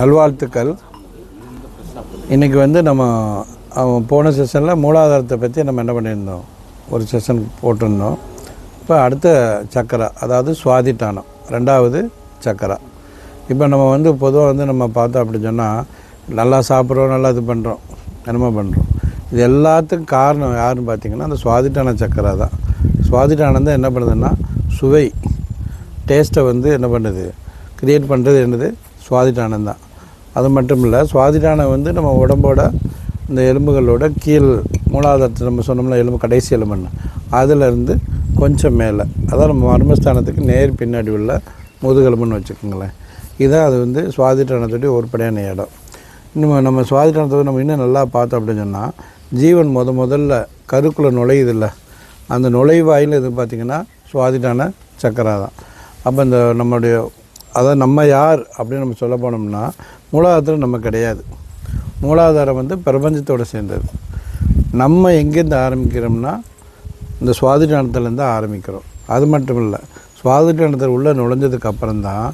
நல்வாழ்த்துக்கள். இன்றைக்கி வந்து நம்ம போன செஷனில் மூலாதாரத்தை பற்றி நம்ம என்ன பண்ணியிருந்தோம்? ஒரு செஷன் போட்டிருந்தோம். இப்போ அடுத்த சக்கரா அதாவது சுவாதிட்டானம் ரெண்டாவது சக்கரா. இப்போ நம்ம வந்து பொதுவாக வந்து நம்ம பார்த்தோம் அப்படின்னு சொன்னால் நல்லா சாப்பிட்றோம் நல்லா இது பண்ணுறோம் என்னமோ பண்ணுறோம் இது எல்லாத்துக்கும் காரணம் யாருன்னு பார்த்தீங்கன்னா அந்த சுவாதிட்டான சக்கரா தான். சுவாதிட்டானம் தான் என்ன பண்ணுதுன்னா சுவை டேஸ்ட்டை வந்து என்ன பண்ணுது? க்ரியேட் பண்ணுறது என்னது? சுவாதிட்டானம் தான். அது மட்டும் இல்லை சுவாதிடானம் வந்து நம்ம உடம்போட இந்த எலும்புகளோட கீழ் மூலாதாரத்தை நம்ம சொன்னோம்னா எலும்பு கடைசி எலும்புன்னு அதிலிருந்து கொஞ்சம் மேலே. அதான் நம்ம மர்மஸ்தானத்துக்கு நேர் பின்னாடி உள்ள முதுகெலும்புன்னு வச்சுக்கோங்களேன். இதான் அது வந்து சுவாதிட்டானத்துடைய ஒருபடையான இடம். இன்னும் நம்ம சுவாதிட்டானத்தை நம்ம இன்னும் நல்லா பார்த்தோம் அப்படின்னு சொன்னால் ஜீவன் முத முதல்ல கருக்குள்ளே நுழையுதில்ல. அந்த நுழைவாயில் இது பார்த்திங்கன்னா சுவாதிட்டான சக்கரா தான் அப்போ இந்த நம்மளுடைய அதாவது நம்ம யார் அப்படின்னு நம்ம சொல்ல போனோம்னா மூலாதாரத்தில் நம்ம கிடையாது. மூலாதாரம் வந்து பிரபஞ்சத்தோடு சேர்ந்தது. நம்ம எங்கேருந்து ஆரம்பிக்கிறோம்னா இந்த சுவாதிஷ்டானத்துலேருந்து ஆரம்பிக்கிறோம். அது மட்டும் இல்லை சுவாதிஷ்டானத்தில் உள்ளே நுழைஞ்சதுக்கு அப்புறம் தான்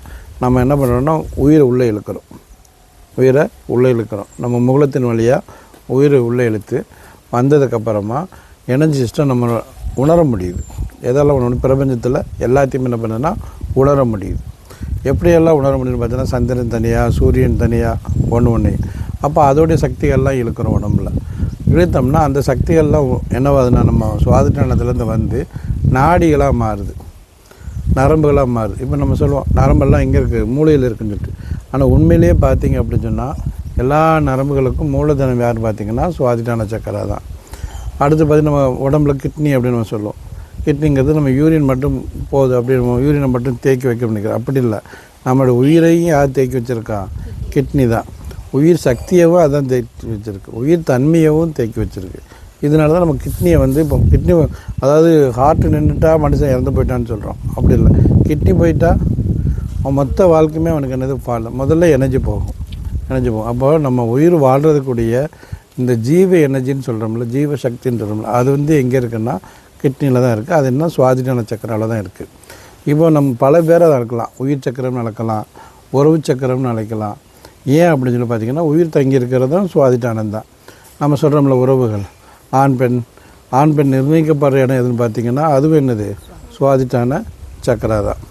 நம்ம என்ன பண்ணுறோம்னா உயிரை உள்ளே இழுக்கிறோம். உயிரை உள்ளே இழுக்கிறோம். நம்ம முகலத்தின் வழியாக உயிரை உள்ளே இழுத்து வந்ததுக்கப்புறமா எனர்ஜி சிஸ்டம் நம்ம உணர முடியுது. எதெல்லாம் ஒன்று பிரபஞ்சத்தில் எல்லாத்தையும் என்ன பண்ணுன்னா உணர முடியுது. எப்படியெல்லாம் உணர முடியும்னு பார்த்தீங்கன்னா சந்திரன் தனியாக சூரியன் தனியாக ஒன்று ஒன்று அப்போ அதோடைய சக்திகள்லாம் இழுக்கிறோம் உடம்புல. இழுத்தோம்னா அந்த சக்திகள்லாம் என்னவாதுன்னா நம்ம சுவாதிட்டானத்துலேருந்து வந்து நாடிகளாக மாறுது. நரம்புகளாக மாறுது. இப்போ நம்ம சொல்லுவோம் நரம்பெல்லாம் இங்கே இருக்குது மூளையில் இருக்குன்னு சொல்லிட்டு. ஆனால் உண்மையிலேயே பார்த்தீங்க அப்படின்னு சொன்னால் எல்லா நரம்புகளுக்கும் மூலதனம் யார் பார்த்தீங்கன்னா சுவாதிட்டான சக்கரா தான். அடுத்து பார்த்தீங்கன்னா நம்ம உடம்புல கிட்னி அப்படின்னு நம்ம சொல்லுவோம். கிட்னிங்கிறது நம்ம யூரின் மட்டும் போகுது அப்படி யூரினை மட்டும் தேக்கி வைக்க முடியாது அப்படி இல்லை. நம்மளோட உயிரையும் யார் தேக்கி வச்சுருக்கான் கிட்னி தான். உயிர் சக்தியவும் அதான் தேக்கி வச்சுருக்கு. உயிர் தன்மையவும் தேக்கி வச்சுருக்கு. இதனால தான் நம்ம கிட்னியை வந்து இப்போ கிட்னி அதாவது ஹார்ட்டு நின்றுட்டா மனுஷன் இறந்து போயிட்டான்னு சொல்கிறோம் அப்படி இல்லை. கிட்னி போயிட்டா அவன் மொத்த வாழ்க்கையுமே அவனுக்கு என்னது பால் முதல்ல எனர்ஜி போகும். எனர்ஜி போகும். அப்போ நம்ம உயிர் வாழ்கிறதுக்கூடிய இந்த ஜீவ எனர்ஜின்னு சொல்கிறோம்ல ஜீவ சக்தின்னு சொல்கிறோம்ல அது வந்து எங்கே இருக்குன்னா கிட்னியில் தான் இருக்குது அது என்ன? சுவாதிட்டான சக்கரால தான் இருக்குது இப்போ நம்ம பல பேரை நடக்கலாம் இருக்கலாம் உயிர் சக்கரம்னு நடக்கலாம் உறவு சக்கரம்னு அழைக்கலாம். ஏன் அப்படின்னு சொல்லி பார்த்தீங்கன்னா உயிர் தங்கி இருக்கிறதும் சுவாதிட்டானம் தான். நம்ம சொல்கிறோம்ல உறவுகள். ஆண் பெண். ஆண் பெண் நிர்ணயிக்கப்படுற இடம் எதுன்னு பார்த்தீங்கன்னா அதுவும் என்னது? சுவாதிட்டான சக்கரா தான்.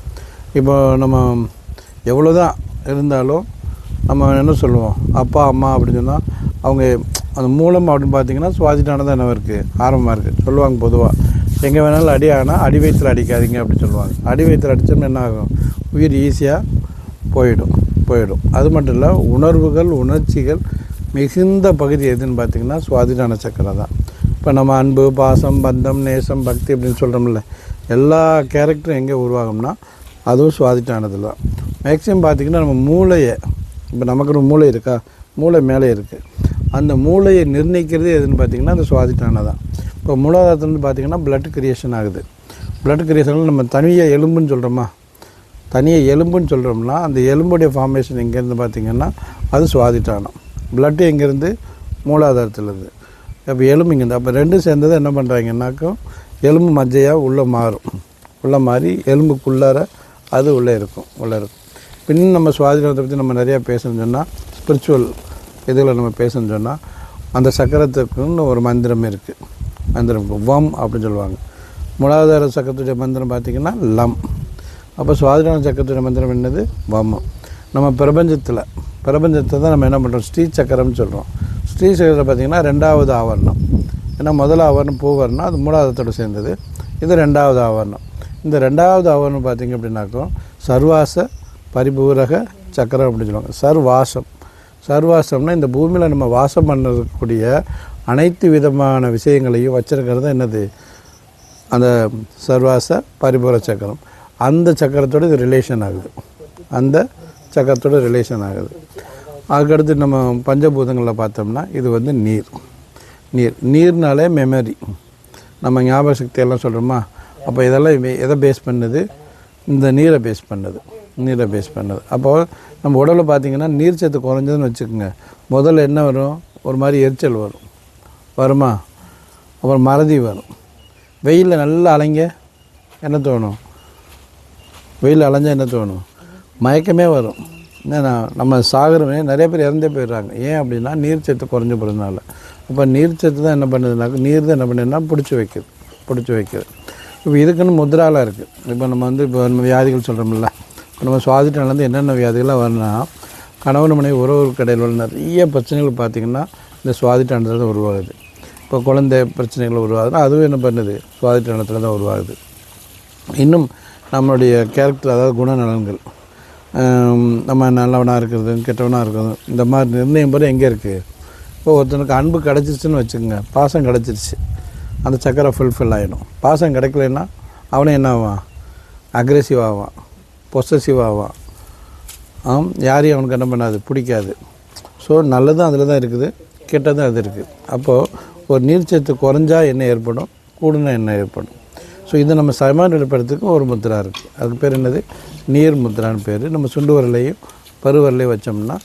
இப்போ நம்ம எவ்வளோ தான் இருந்தாலும் நம்ம என்ன சொல்லுவோம்? அப்பா அம்மா அப்படின்னு சொன்னால் அவங்க அந்த மூலம் அப்படின்னு பார்த்தீங்கன்னா சுவாதிட்டானதான் என்ன இருக்குது ஆரம்பமாக இருக்குது சொல்லுவாங்க பொதுவாக எங்கே வேணாலும் அடி ஆனால் அடி வயிற்றில் அடிக்காதீங்க அப்படின்னு சொல்லுவாங்க. அடி வயிற்றில் அடித்தோம்னா என்ன ஆகும்? உயிர் ஈஸியாக போயிடும் போயிடும். அது மட்டும் இல்லை உணர்வுகள் உணர்ச்சிகள் மிகுந்த பகுதி எதுன்னு பார்த்தீங்கன்னா சுவாதிட்டான சக்கரம் தான். இப்போ நம்ம அன்பு பாசம் பந்தம் நேசம் பக்தி அப்படின்னு சொல்கிறோம்ல எல்லா கேரக்டரும் எங்கே உருவாகும்னா அதுவும் சுவாதிட்டானது தான். மேக்ஸிமம் பார்த்திங்கன்னா நம்ம மூளையை இப்போ நமக்கு ஒரு மூளை இருக்கா? மூளை மேலே இருக்குது அந்த மூளையை நிர்ணயிக்கிறது எதுன்னு பார்த்திங்கன்னா அந்த சுவாதிட்டான தான். இப்போ மூலாதாரத்துலேருந்து பார்த்திங்கன்னா பிளட் கிரியேஷன் ஆகுது. பிளட் கிரியேஷனில் நம்ம தனியாக எலும்புன்னு சொல்கிறோமா தனியாக எலும்புன்னு சொல்கிறோம்னா அந்த எலும்புடைய ஃபார்மேஷன் எங்கேருந்து பார்த்திங்கன்னா அது சுவாதிட்டானம் பிளட்டு எங்கேருந்து? மூலாதாரத்துலேருந்து. அப்போ எலும்பு இங்கேருந்து. அப்போ ரெண்டும் சேர்ந்தது என்ன பண்ணுறாங்கன்னாக்கும் எலும்பு மஜ்ஜையாக உள்ளே மாறும். உள்ளே மாறி எலும்புக்குள்ளார அது உள்ளே இருக்கும் உள்ளே இருக்கும். பின் நம்ம சுவாதினத்தை பற்றி நம்ம நிறையா பேசணும்னு சொன்னால் ஸ்பிரிச்சுவல் இதில் நம்ம பேசணும்னு சொன்னால் அந்த சக்கரத்துக்குன்னு ஒரு மந்திரம் இருக்குது மந்திரம் வம் அப்படின்னு சொல்லுவாங்க. மூலாதார சக்கரத்துடைய மந்திரம் பார்த்திங்கன்னா லம். அப்போ சுவாதின சக்கரத்துடைய மந்திரம் என்னது? வம். நம்ம பிரபஞ்சத்தில் பிரபஞ்சத்தை தான் நம்ம என்ன பண்ணுறோம் ஸ்ரீ சக்கரம்னு சொல்கிறோம் ஸ்ரீ சக்கரத்தில் பார்த்திங்கன்னா ரெண்டாவது ஆவரணம். ஏன்னா முதல் ஆவரணம் பூவரணம் அது மூலாதாரத்தோடு சேர்ந்தது. இது ரெண்டாவது ஆவரணம். இந்த ரெண்டாவது ஆவரணம் பார்த்திங்க அப்படின்னாக்கோ சர்வாச பரிபூரக சக்கரம் அப்படின்னு சொல்லுவாங்க. சர்வாசம். சர்வாசம்னா இந்த பூமியில் நம்ம வாசம் பண்ணக்கூடிய அனைத்து விதமான விஷயங்களையும் வச்சிருக்கிறது என்னது? அந்த சர்வாச பரிபூர சக்கரம். அந்த சக்கரத்தோட இது ரிலேஷன் ஆகுது. அந்த சக்கரத்தோட ரிலேஷன் ஆகுது. அதுக்கடுத்து நம்ம பஞ்சபூதங்களில் பார்த்தோம்னா இது வந்து நீர். நீர். நீர்னாலே மெமரி நம்ம ஞாபக சக்தியெல்லாம் சொல்கிறோமா அப்போ இதெல்லாம் எதை பேஸ் பண்ணுது? இந்த நீரை பேஸ் பண்ணுது. நீரை பேஸ் பண்ணுது. அப்போது நம்ம உடலில் பார்த்தீங்கன்னா நீர் சத்து குறைஞ்சதுன்னு வச்சுக்கோங்க. முதல்ல என்ன வரும்? ஒரு மாதிரி எரிச்சல் வரும். வருமா? அப்புறம் மறதி வரும். வெயிலில் நல்லா அலைங்க என்ன தோணும்? வெயில் அலைஞ்சால் என்ன தோணும்? மயக்கமே வரும். என்னன்னா நம்ம சாகுறவங்க நிறைய பேர் இறந்தே போயிடுறாங்க. ஏன் அப்படின்னா நீர் சத்து குறைஞ்ச போகிறதுனால அப்போ நீர் சத்து தான் என்ன பண்ணுதுனாக்க நீர் தான் என்ன பண்ணுதுன்னா பிடிச்சி வைக்குது. பிடிச்சி வைக்குது. இப்போ இதுக்குன்னு முதிராலாம் இருக்குது இப்போ நம்ம வந்து இப்போ நம்ம வியாதிகள் சொல்கிறோம்ல இப்போ நம்ம சுவாதிட்டாலேருந்து என்னென்ன வியாதிகள்லாம் வரணும்னா கணவன் மனைவி உறவு கடையில் உள்ள நிறைய பிரச்சனைகள் பார்த்திங்கன்னா இந்த சுவாதிட்டாண்டத்தில் தான் உருவாகுது. இப்போ குழந்தை பிரச்சனைகள் உருவாகுதுன்னா அதுவும் என்ன பண்ணுது? சுவாதிட்டாண்டத்தில் தான் உருவாகுது. இன்னும் நம்மளுடைய கேரக்டர் அதாவது குணநலன்கள். நம்ம நல்லவனாக இருக்கிறது கெட்டவனாக இருக்கிறது இந்த மாதிரி நிர்ணயம் பெற எங்கே இருக்குது இப்போ ஒருத்தனுக்கு அன்பு கிடச்சிருச்சுன்னு வச்சுக்கோங்க பாசம் கிடச்சிருச்சு. அந்த சக்கரை ஃபுல்ஃபில் ஆகிடும் பாசம் கிடைக்கலன்னா அவனே என்ன ஆவான்? அக்ரெசிவ் ஆவான். பொசசிவ் ஆவான். ஆம் யாரையும் அவனுக்கு என்ன பண்ணாது? பிடிக்காது. ஸோ நல்லதும் அதில் தான் இருக்குது கெட்டதும் அது இருக்குது அப்போது ஒரு நீர்ச்சத்து குறைஞ்சா என்ன ஏற்படும்? கூடுனா என்ன ஏற்படும்? ஸோ இதை நம்ம சமநிலைப்படுத்துக்கும் ஒரு முத்திரா இருக்குது அதுக்கு பேர் என்னது? நீர் முத்திரான்னு பேர். நம்ம சுண்டு வரலையும் பருவரலையும் வச்சோம்னா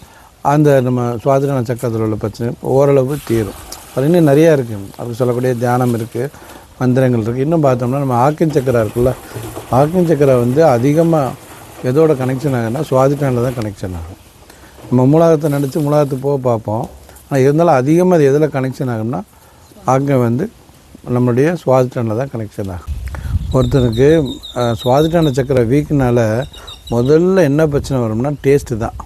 அந்த நம்ம சுவாதிரான சக்கரத்தில் உள்ள பிரச்சனை ஓரளவு தீரும். அது இன்னும் நிறையா இருக்குது அதுக்கு சொல்லக்கூடிய தியானம் இருக்குது மந்திரங்கள் இருக்குது இன்னும் பார்த்தோம்னா நம்ம ஆக்கின் சக்கரை இருக்குல்ல? ஆக்கின் சக்கரை வந்து அதிகமாக எதோட கனெக்ஷன் ஆகுன்னா சுவாதிட்டானில் தான் கனெக்ஷன் ஆகும். நம்ம மூலாதாரத்தை நினச்சி மூலாதாரத்துக்கு போக பார்ப்போம். ஆனால் இருந்தாலும் அதிகமாக அது எதில் கனெக்ஷன் ஆகும்னா அங்கே வந்து நம்மளுடைய சுவாதிட்டானில் தான் கனெக்ஷன் ஆகும் ஒருத்தனுக்கு சுவாதிட்டான சக்கரை வீக்குனால முதல்ல என்ன பிரச்சனை வரும்னா டேஸ்ட்டு தான்.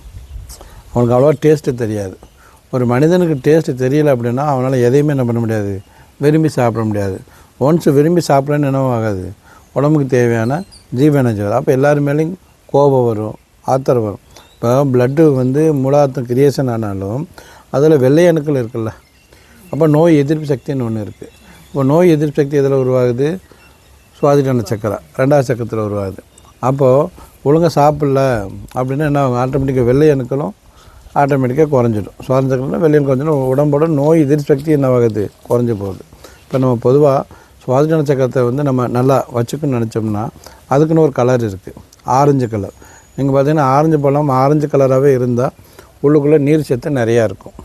அவனுக்கு அவ்வளோவா டேஸ்ட்டு தெரியாது. ஒரு மனிதனுக்கு டேஸ்ட்டு தெரியல அப்படின்னா அவனால் எதையுமே என்ன பண்ண முடியாது. விரும்பி சாப்பிட முடியாது. ஒன்ஸ் விரும்பி சாப்பிட்றேன்னு என்னவோ ஆகாது. உடம்புக்கு தேவையான ஜீவ வரும் அப்போ எல்லாரு மேலேயும் கோபம் வரும் ஆத்திரம் வரும். இப்போ பிளட்டு வந்து மூலாத்தம் கிரியேஷன் ஆனாலும் அதில் வெள்ளை அணுக்கள் இருக்குல்ல அப்போ நோய் எதிர்ப்பு சக்தின்னு ஒன்று இருக்குது இப்போ நோய் எதிர்ப்பு சக்தி எதில் உருவாகுது? சுவாதிட்டான சக்கரை ரெண்டாவது சக்கரத்தில் உருவாகுது. அப்போது ஒழுங்காக சாப்பிடல அப்படின்னா என்ன ஆகும்? ஆட்டோமேட்டிக்காக வெள்ளை அணுக்களும் ஆட்டோமேட்டிக்காக குறைஞ்சிடும். சுவாதி சக்கரம்னா வெள்ளை குறைஞ்சிடும். உடம்போட நோய் எதிர்ப்பு சக்தி என்ன ஆகுது? குறைஞ்சி போகுது. இப்போ நம்ம பொதுவாக சுவாதிட்டான சக்கரத்தை வந்து நம்ம நல்லா வச்சுக்கணும்னு நினச்சோம்னா அதுக்குன்னு ஒரு கலர் இருக்குது ஆரஞ்சு கலர் நீங்கள் பார்த்தீங்கன்னா ஆரஞ்சு பழம் ஆரஞ்சு கலராகவே இருந்தால் உள்ளுக்குள்ளே நீர் சத்து நிறையா இருக்கும்.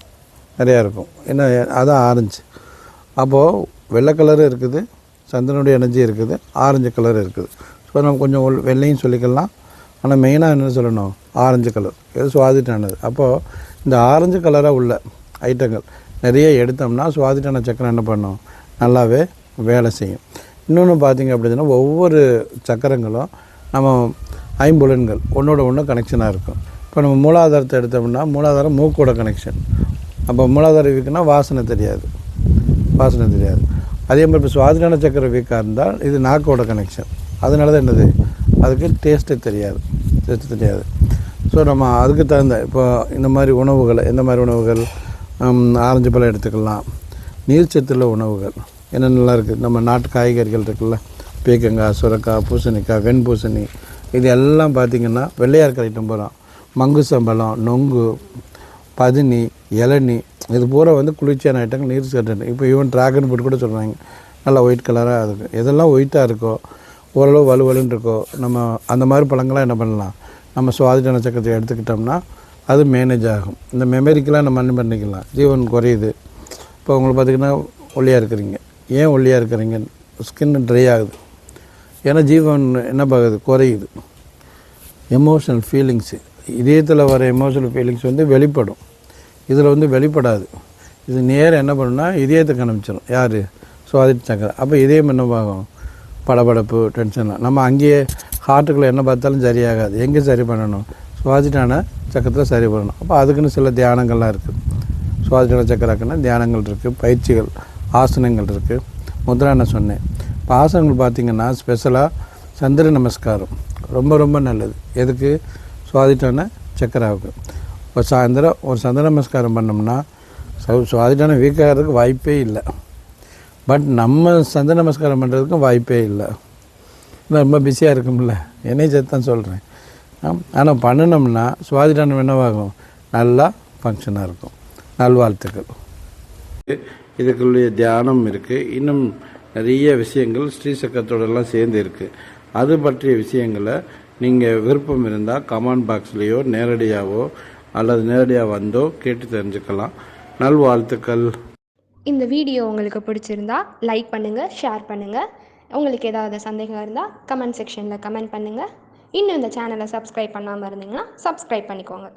நிறையா இருக்கும். என்ன அதான் ஆரஞ்சு அப்போது வெள்ளை கலரும் இருக்குது. சந்திரனுடைய எனர்ஜி இருக்குது. ஆரஞ்சு கலர் இருக்குது. ஸோ நம்ம கொஞ்சம் வெள்ளையும் சொல்லிக்கலாம். ஆனால் மெயினாக என்ன சொல்லணும்? ஆரஞ்சு கலர் இது சுவாதிட்டானது. அப்போது இந்த ஆரஞ்சு கலராக உள்ள ஐட்டங்கள் நிறைய எடுத்தோம்னா சுவாதிட்டான சக்கரம் என்ன பண்ணும்? நல்லாவே வேலை செய்யும். இன்னொன்று பார்த்திங்க அப்படின்னா ஒவ்வொரு சக்கரங்களும் நம்ம ஐம்புலன்கள். ஒன்றோட ஒன்று கனெக்ஷனாக இருக்கும். இப்போ நம்ம மூலாதாரத்தை எடுத்தோம்னா மூலாதாரம் மூக்கோட கனெக்ஷன் அப்போ மூலாதாரம் வீக்குன்னா வாசனை தெரியாது. வாசனை தெரியாது. அதே மாதிரி இப்போ சுவாதிரான சக்கரை வீக்காக இருந்தால் இது நாக்கோட கனெக்ஷன் அதனால தான் என்னது? அதுக்கு டேஸ்ட்டு தெரியாது. டேஸ்ட்டு தெரியாது. ஸோ நம்ம அதுக்கு தகுந்த இப்போ இந்த மாதிரி உணவுகளை எந்த மாதிரி உணவுகள்? ஆரஞ்சு பழம் எடுத்துக்கலாம். நீர்ச்சத்துள்ள உணவுகள். என்னென்னலாம் இருக்குது நம்ம நாட்டு காய்கறிகள் இருக்குல்ல? பீக்கங்காய் சுரக்காய் பூசணிக்காய் வெண்பூசணி. இது எல்லாம் பார்த்திங்கன்னா வெள்ளையாக இருக்கிற ஐட்டம் போகிறோம் மங்குசம்பழம் நொங்கு பதினி இளநி. இது பூரா வந்து குளிர்ச்சியான ஐட்டங்கள் நீர் சட்டு இப்போ ஈவன் ட்ராகன் ஃப்ரூட் கூட சொல்கிறாங்க நல்லா ஒயிட் கலராக இருக்கும் எதெல்லாம் ஒயிட்டாக இருக்கோ ஓரளவு வலுவலுன்னு இருக்கோ நம்ம அந்த மாதிரி பழங்கள்லாம் என்ன பண்ணலாம்? நம்ம சுவாதிஜன சக்கரத்தை எடுத்துக்கிட்டோம்னா அது மேனேஜ் ஆகும். இந்த மெமரிக்கெலாம் நம்ம என்ன பண்ணிக்கலாம்? ஜீவன் குறையுது. இப்போ உங்களுக்கு பார்த்திங்கன்னா ஒல்லியாக இருக்கிறீங்க. ஏன் ஒல்லியாக இருக்கிறீங்க? ஸ்கின் ட்ரை ஆகுது. ஏன்னா ஜீவன் என்ன பார்க்குது குறையுது. எமோஷனல் ஃபீலிங்ஸு இதயத்தில் வர எமோஷனல் ஃபீலிங்ஸ் வந்து வெளிப்படும். இதில் வந்து வெளிப்படாது. இது நேரம் என்ன பண்ணுன்னா இதயத்துக்கு அனுப்பிச்சிடும் யார்? சுவாதி சக்கரை அப்போ இதயம் என்னவாகும்? படபடப்பு டென்ஷன்லாம் நம்ம அங்கேயே ஹார்ட்டுக்குள்ளே என்ன பார்த்தாலும் சரியாகாது. எங்கே சரி பண்ணணும்? சுவாதிட்டான சக்கரத்தில் சரி பண்ணணும். அப்போ அதுக்குன்னு சில தியானங்கள்லாம் இருக்குது சுவாதிட்டான சக்கராக்குன்னா தியானங்கள் இருக்குது பயிற்சிகள் ஆசனங்கள் இருக்குது முத்ரான சொன்னேன். இப்போ ஆசனங்கள் பார்த்திங்கன்னா ஸ்பெஷலாக சந்திர நமஸ்காரம். ரொம்ப ரொம்ப நல்லது. எதுக்கு? சுவாதிட்டான சக்கராவுக்கு. இப்போ சாயந்தரம் ஒரு சந்திர நமஸ்காரம் பண்ணோம்னா சௌ சுவாதிட்டான வீக்காகிறதுக்கு வாய்ப்பே இல்லை. பட் நம்ம சந்திர நமஸ்காரம் பண்ணுறதுக்கும் வாய்ப்பே இல்லை. ரொம்ப பிஸியாக இருக்கும்ல. என்னை சேர்த்தான் சொல்கிறேன் ஆனால் பண்ணினோம்னா சுவாதிட்டானம் என்னவாகும் நல்லா ஃபங்க்ஷனாக இருக்கும். நல்வாழ்த்துக்கள். இதுக்குள்ளே தியானம் இருக்குது இன்னும் நிறைய விஷயங்கள் ஸ்ரீசக்கரத்தோடலாம் சேர்ந்து இருக்குது அது பற்றிய விஷயங்களை நீங்கள் விருப்பம் இருந்தால் கமெண்ட் பாக்ஸ்லேயோ நேரடியாகவோ அல்லது நேரடியாக வந்தோ கேட்டு தெரிஞ்சுக்கலாம். நல்வாழ்த்துக்கள். இந்த வீடியோ உங்களுக்கு பிடிச்சிருந்தா லைக் பண்ணுங்கள் ஷேர் பண்ணுங்கள் உங்களுக்கு ஏதாவது சந்தேகம் இருந்தால் கமெண்ட் செக்ஷனில் கமெண்ட் பண்ணுங்கள் இன்னும் இந்த சேனலை சப்ஸ்கிரைப் பண்ணாமல் இருந்தீங்கன்னா சப்ஸ்கிரைப் பண்ணிக்கோங்க.